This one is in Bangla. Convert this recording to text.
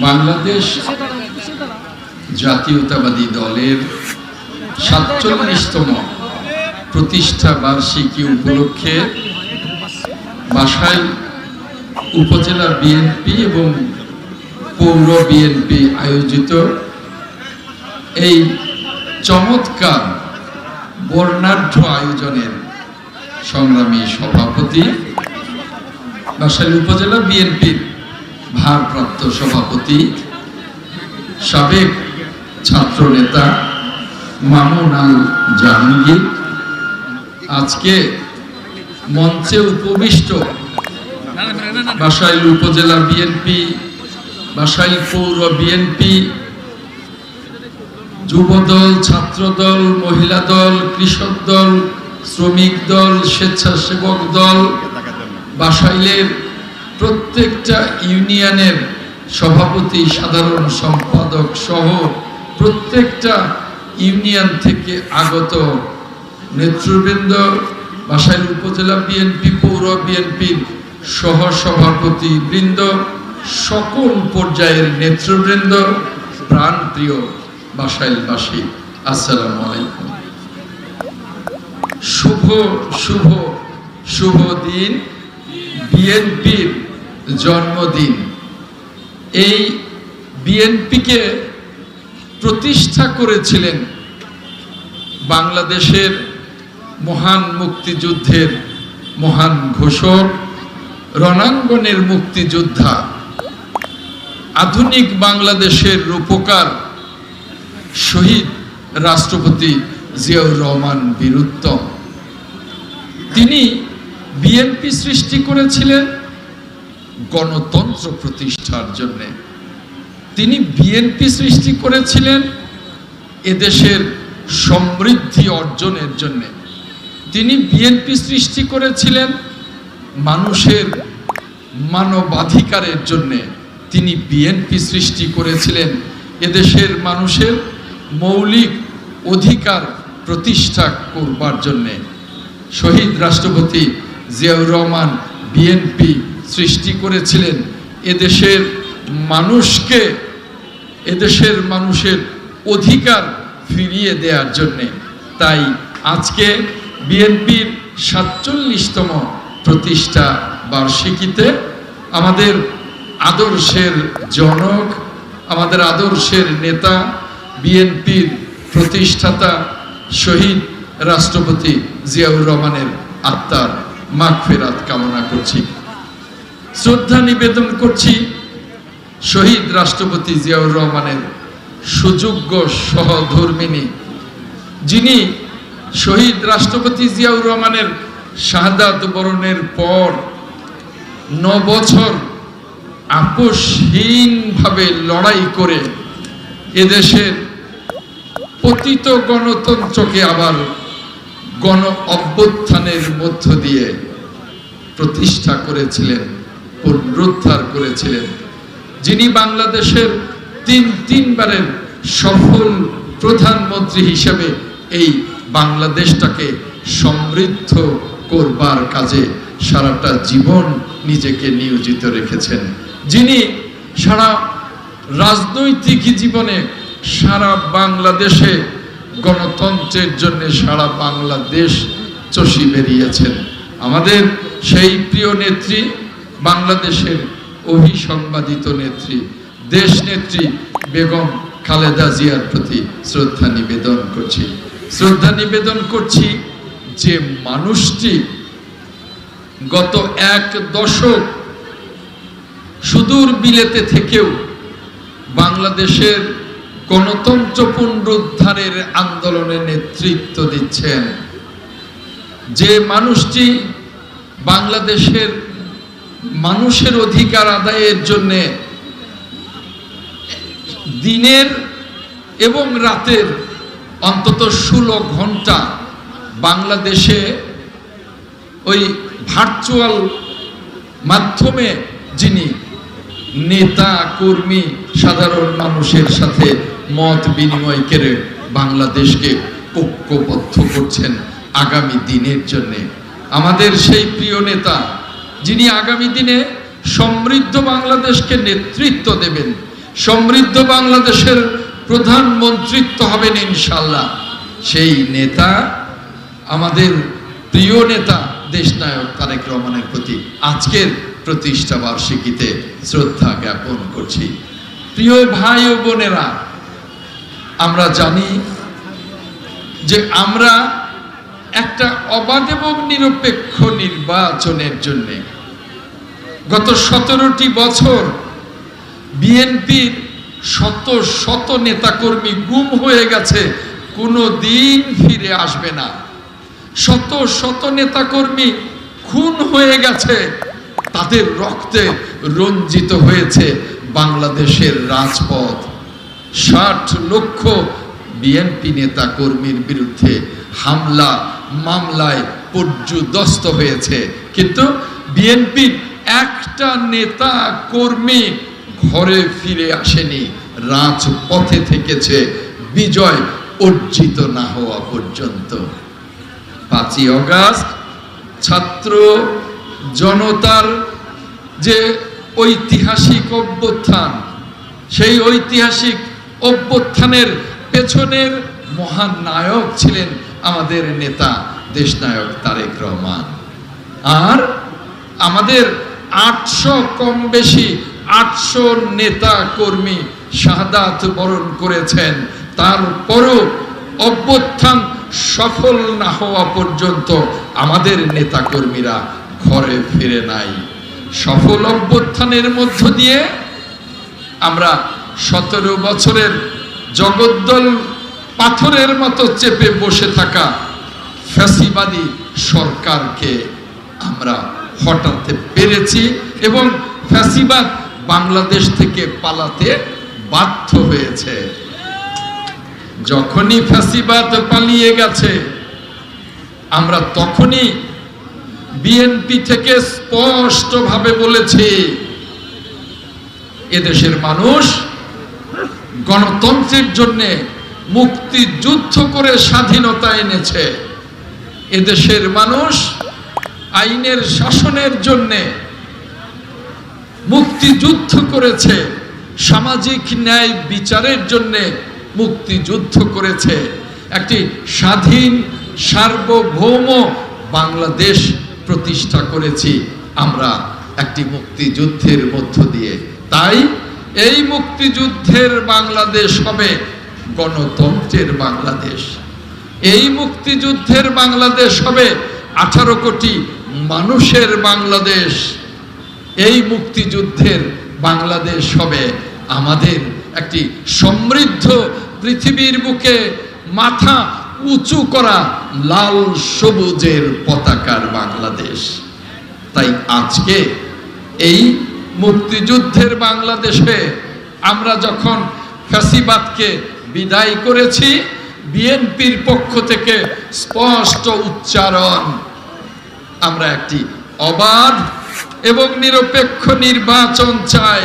বাংলাদেশ জাতীয়তাবাদী দলের সাতচল্লিশতম প্রতিষ্ঠা বার্ষিকী উপলক্ষে বাসাইল উপজেলা বিএনপি এবং পৌর বিএনপি আয়োজিত এই চমৎকার বর্ণাঢ্য আয়োজনের সংগ্রামী সভাপতি বাসাইল উপজেলা বিএনপির ভারপ্রাপ্ত সভাপতি, সাবেক ছাত্র নেতা মামুন আল জাহাঙ্গীর। আজকে মঞ্চে উপবিষ্ট বাসাইল উপজেলা বিএনপি, বাসাইল পৌর বিএনপি, যুবদল, ছাত্রদল, মহিলা দল, কৃষক দল, শ্রমিক দল, স্বেচ্ছাসেবক দল, বাসাইলের প্রত্যেকটা ইউনিয়নের সভাপতি, সাধারণ সম্পাদক সহ প্রত্যেকটা ইউনিয়ন থেকে আগত নেতৃবৃন্দ, বাসাইল উপজেলা বিএনপি, পৌর বিএনপির সহ সভাপতি বৃন্দ, সকল পর্যায়ের নেতৃবৃন্দ, প্রাণপ্রিয় বাসাইলবাসী, আসসালামু আলাইকুম। শুভ শুভ শুভ দিন। বিএনপির জন্মদিন। এই বিএনপিকে প্রতিষ্ঠা করেছিলেন বাংলাদেশের মহান মুক্তিযুদ্ধের মহান ঘোষক, রণাঙ্গনের মুক্তিযোদ্ধা, আধুনিক বাংলাদেশের রূপকার শহীদ রাষ্ট্রপতি জিয়াউর রহমান বীরুত্তম। তিনি বিএনপি সৃষ্টি করেছিলেন গণতন্ত্র প্রতিষ্ঠার জন্যে। তিনি বিএনপি সৃষ্টি করেছিলেন এদেশের সমৃদ্ধি অর্জনের জন্যে। তিনি বিএনপি সৃষ্টি করেছিলেন মানুষের মানবাধিকারের জন্যে। তিনি বিএনপি সৃষ্টি করেছিলেন এদেশের মানুষের মৌলিক অধিকার প্রতিষ্ঠা করবার জন্যে। শহীদ রাষ্ট্রপতি জিয়াউর রহমান বিএনপি সৃষ্টি করেছিলেন এদেশের মানুষকে, এদেশের মানুষের অধিকার ফিরিয়ে দেওয়ার জন্যে। তাই আজকে বিএনপির সাতচল্লিশতম প্রতিষ্ঠা বার্ষিকীতে আমাদের আদর্শের জনক, আমাদের আদর্শের নেতা, বিএনপির প্রতিষ্ঠাতা শহীদ রাষ্ট্রপতি জিয়াউর রহমানের আত্মার মাগফেরাত কামনা করছি। শ্রদ্ধা নিবেদন করছি শহীদ রাষ্ট্রপতি জিয়াউর রহমানের সুযোগ্য সহধর্মিনী, যিনি শহীদ রাষ্ট্রপতি জিয়াউর রহমানের শাহাদাত বরণের পর ন বছর আপোষহীনভাবে লড়াই করে এদেশের পতিত গণতন্ত্রকে আবার গণ অভ্যুত্থানের মধ্য দিয়ে প্রতিষ্ঠা করেছিলেন। পুনরুদ্ধার করেছিলেন, যিনি বাংলাদেশের তিন তিনবারের সফল প্রধানমন্ত্রী হিসেবে এই বাংলাদেশটাকে সমৃদ্ধ করবার কাজে সারাটা জীবন নিজেকে নিয়োজিত রেখেছেন। যিনি সারা রাজনৈতিক জীবনে সারা বাংলাদেশে গণতন্ত্রের জন্য সারা বাংলাদেশ চষি বেরিয়েছেন। আমাদের সেই প্রিয় নেত্রী বাংলাদেশের অভিসংবাদিত নেত্রী, দেশ নেত্রী বেগম খালেদা জিয়ার প্রতি শ্রদ্ধা নিবেদন করছি। শ্রদ্ধা নিবেদন করছি যে মানুষটি গত এক দশক সুদূর বিলেতে থেকেও বাংলাদেশের গণতন্ত্র পুনরুদ্ধারের আন্দোলনে নেতৃত্ব দিচ্ছেন। যে মানুষটি বাংলাদেশের মানুষের অধিকার আদায়ের জন্যে দিনের এবং রাতের অন্তত ষোলো ঘণ্টা বাংলাদেশে ওই ভার্চুয়াল মাধ্যমে যিনি নেতা, কর্মী, সাধারণ মানুষের সাথে মত বিনিময় করে বাংলাদেশকে ঐক্যবদ্ধ করছেন আগামী দিনের জন্যে। আমাদের সেই প্রিয় নেতা যিনি আগামী দিনে সমৃদ্ধ বাংলাদেশকে নেতৃত্ব দেবেন, সমৃদ্ধ বাংলাদেশের প্রধানমন্ত্রিত্ব হবেন ইনশাল্লাহ সেই নেতা, আমাদের প্রিয় নেতা দেশনায়ক তারেক রহমানের প্রতি আজকের প্রতিষ্ঠা বার্ষিকীতে শ্রদ্ধা জ্ঞাপন করছি। প্রিয় ভাই ও বোনেরা, আমরা জানি যে আমরা একটা অবাধ এবং নিরপেক্ষ নির্বাচনের জন্য। গত সতেরোটি বছর বিএনপির শত শত নেতাকর্মী গুম হয়ে গেছে কোনো দিন ফিরে আসবে না। শত শত নেতাকর্মী খুন হয়ে গেছে, তাদের রক্তে রঞ্জিত হয়েছে বাংলাদেশের রাজপথ। ষাট লক্ষ বিএনপি নেতা কর্মীর বিরুদ্ধে হামলা মামলায় পর্যুদস্ত হয়েছে। কিন্তু বিএনপির একটা নেতা কর্মী ঘরে ফিরে আসেনি। রাজপথে থেকেছে। বিজয় অর্জিত না হওয়া পর্যন্ত। পাঁচই অগাস্ট ছাত্র জনতার যে ঐতিহাসিক অভ্যুত্থান, সেই ঐতিহাসিক অভ্যুত্থানের পেছনের মহান নায়ক ছিলেন আমাদের নেতা, দেশনায়ক তারেক রহমান। আর আমাদের আটশো কম বেশি আটশো নেতা কর্মী শাহাদাত বরণ করেছেন। তারপরও অভ্যুত্থান সফল না হওয়া পর্যন্ত আমাদের নেতা কর্মীরা ঘরে ফিরে নাই। সফল অভ্যুত্থানের মধ্য দিয়ে আমরা সতেরো বছরের জগদ্দল পাথরের মতো চেপে বসে থাকা ফ্যাসিবাদী সরকারকে আমরা হটাতে পেরেছি এবং ফ্যাসিবাদ বাংলাদেশ থেকে পালাতে বাধ্য হয়েছে। যখনই ফ্যাসিবাদ পালিয়ে গেছে, আমরা তখনই বিএনপি থেকে স্পষ্টভাবে বলেছি, এদেশের মানুষ গণতন্ত্রের জন্যে মুক্তিযুদ্ধ করে স্বাধীনতা এনেছে। এদেশের মানুষ আইনের শাসনের জন্যে মুক্তিযুদ্ধ করেছে। সামাজিক ন্যায় বিচারের জন্যে মুক্তিযুদ্ধ করেছে। একটি স্বাধীন, সার্বভৌম বাংলাদেশ প্রতিষ্ঠা করেছি আমরা একটি মুক্তিযুদ্ধের মধ্য দিয়ে। তাই এই মুক্তিযুদ্ধের বাংলাদেশ হবে গণতন্ত্রের বাংলাদেশ। এই মুক্তিযুদ্ধের বাংলাদেশ হবে আঠারো কোটি মানুষের বাংলাদেশ। এই মুক্তিযুদ্ধের বাংলাদেশ হবে আমাদের একটি সমৃদ্ধ পৃথিবীর বুকে মাথা উঁচু করা লাল সবুজের পতাকার বাংলাদেশ। তাই আজকে এই মুক্তিযুদ্ধের বাংলাদেশে আমরা যখন ফ্যাসিবাদকে বিদায় করেছি বিএনপির পক্ষ থেকে স্পষ্ট উচ্চারণ। আমরা একটি অবাধ এবং নিরপেক্ষ নির্বাচন চাই।